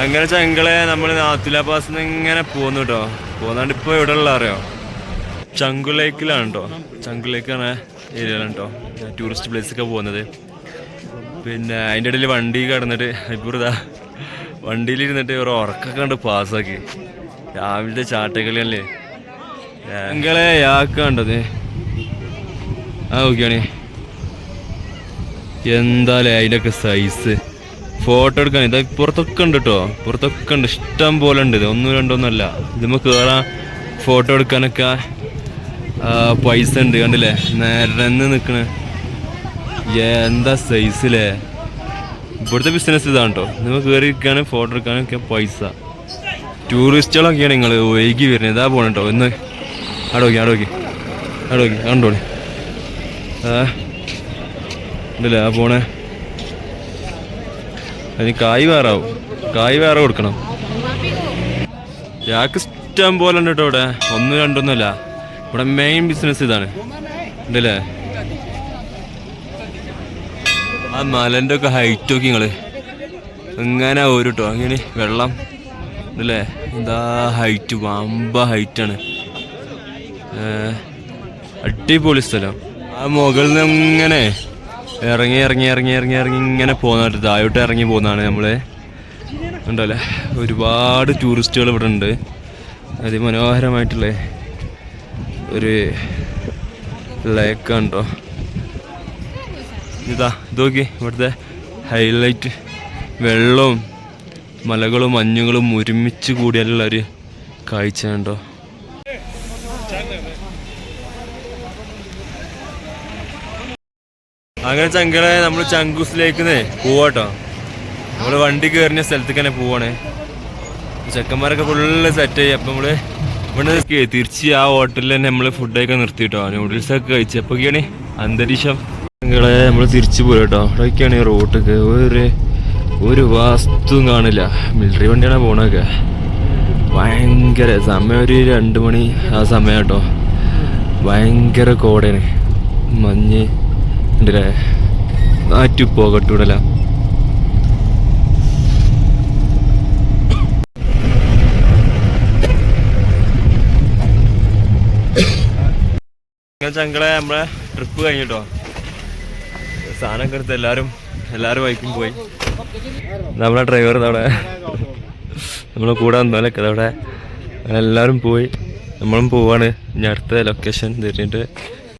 അങ്ങനെ ചങ്കളെ നമ്മൾ നാത്തുല പാസ് ഇങ്ങനെ പോന്നു കേട്ടോ പോന്നാണ്ട് ഇപ്പൊ എവിടെ ഉള്ള അറിയോ? ചങ്കു ലേക്കിലാണ് കേട്ടോ ചങ്കു ലേക്കാണ് ഏരിയയിലാണ് കേട്ടോ ടൂറിസ്റ്റ് പ്ലേസൊക്കെ പോകുന്നത്. പിന്നെ അതിന്റെ ഇടയിൽ വണ്ടി കടന്നിട്ട് ഇപ്പോൾ ഇതാ വണ്ടിയിലിരുന്നിട്ട് ഒരു ഉറക്കൊക്കെ കണ്ട് പാസ്സാക്കി രാവിലത്തെ ചാട്ടക്കളിയല്ലേ ചങ്കളെ യാക്കണ്ടത് ആ നോക്കിയാണേ. എന്താലേ അതിന്റെയൊക്കെ സൈസ് ഫോട്ടോ എടുക്കാൻ ഇതാ പുറത്തൊക്കെ ഉണ്ട് കേട്ടോ പുറത്തൊക്കെ ഉണ്ട്. ഇഷ്ടം പോലെ ഉണ്ട്. ഇത് ഒന്നും രണ്ടൊന്നുമല്ല ഇതുമ്മ കയറാൻ ഫോട്ടോ എടുക്കാനൊക്കെ പൈസ ഉണ്ട്. കണ്ടില്ലേ? നിരന്ന് നിൽക്കണ എന്താ സൈസിലേ ഇവിടുത്തെ ബിസിനസ് ഇതാണ് കേട്ടോ നിങ്ങൾ കയറി ഇരിക്കാനും ഫോട്ടോ എടുക്കാനൊക്കെ പൈസ. ടൂറിസ്റ്റുകളൊക്കെയാണ് നിങ്ങൾ വൈകി വരുന്നത്. ഇതാ പോണ കേട്ടോ ഇന്ന് നോക്കി അവിടെ നോക്കി. കണ്ടോളി. ആ ഉണ്ടല്ലേ ആ പോണേ. അതിന് കായ് വേറെ ആവും. കായ് വേറെ കൊടുക്കണം. ഞാക്ക് ഇഷ്ടം പോലെ ഉണ്ട് കേട്ടോ ഇവിടെ. ഒന്നും രണ്ടൊന്നുമല്ല ഇവിടെ മെയിൻ ബിസിനസ് ഇതാണ്. ഉണ്ടല്ലേ? ആ മലന്റെ ഒക്കെ ഹൈറ്റ് നോക്കി നിങ്ങൾ എങ്ങനെ ഒരു കേട്ടോ അങ്ങനെ വെള്ളം. ഉണ്ടല്ലേ? എന്താ ഹൈറ്റ് വമ്പ ഹൈറ്റാണ് അടിപൊളി സ്ഥലം. ആ മുകളിൽ നിന്ന് ഇങ്ങനെ ഇറങ്ങി ഇറങ്ങി ഇറങ്ങി ഇറങ്ങി ഇറങ്ങി ഇങ്ങനെ പോകുന്നതായിട്ട് താഴോട്ട് ഇറങ്ങി പോകുന്നതാണ് നമ്മൾ ഉണ്ടല്ലേ ഒരുപാട് ടൂറിസ്റ്റുകൾ ഇവിടെ ഉണ്ട്. അതിമനോഹരമായിട്ടുള്ള ഒരു ലേക്കാണ് കേട്ടോ ഇതാ ഇതോക്കി ഇവിടുത്തെ ഹൈലൈറ്റ് വെള്ളവും മലകളും മഞ്ഞുകളും ഒരുമിച്ച് കൂടിയാലുള്ള ഒരു കാഴ്ച ഉണ്ടോ അങ്ങനെ ചങ്കളെ നമ്മൾ ചങ്കൂസിലേക്ക് പോവാട്ടോ. നമ്മൾ വണ്ടി കയറിയ സ്ഥലത്തേക്ക് തന്നെ പോവാണ്. ചെക്കന്മാരൊക്കെ ഫുള്ള് സെറ്റ് ആയി അപ്പം നമ്മൾ ഇവിടെ തിരിച്ച് ആ ഹോട്ടലിൽ തന്നെ നമ്മൾ ഫുഡൊക്കെ ഒക്കെ കഴിച്ചപ്പോഴൊക്കെയാണ് അന്തരീക്ഷം. നിങ്ങളെ നമ്മൾ തിരിച്ചു പോയി കേട്ടോ അവിടെയൊക്കെയാണ് റോട്ടൊക്കെ ഒരു ഒരു വാസ്തു കാണില്ല. മിലിറ്ററി വണ്ടിയാണ് പോണൊക്കെ ഭയങ്കര സമയം ഒരു രണ്ട് മണി ആ സമയം കേട്ടോ ഭയങ്കര കോടയാണ് മഞ്ഞ്. ഉണ്ടല്ലേ? ആറ്റു പോകട്ടൂടല ചങ്കളെ നമ്മളെ ട്രിപ്പ് കഴിഞ്ഞിട്ടോ? സാധനമൊക്കെ എടുത്ത് എല്ലാവരും എല്ലാവരും ബൈക്കും പോയി. നമ്മളെ ഡ്രൈവർ അവിടെ നമ്മളെ കൂടെ വന്നോലൊക്കെ അവിടെ എല്ലാവരും പോയി. നമ്മളും പോവാണ്. ഇനി അടുത്ത ലൊക്കേഷൻ തിരിഞ്ഞിട്ട്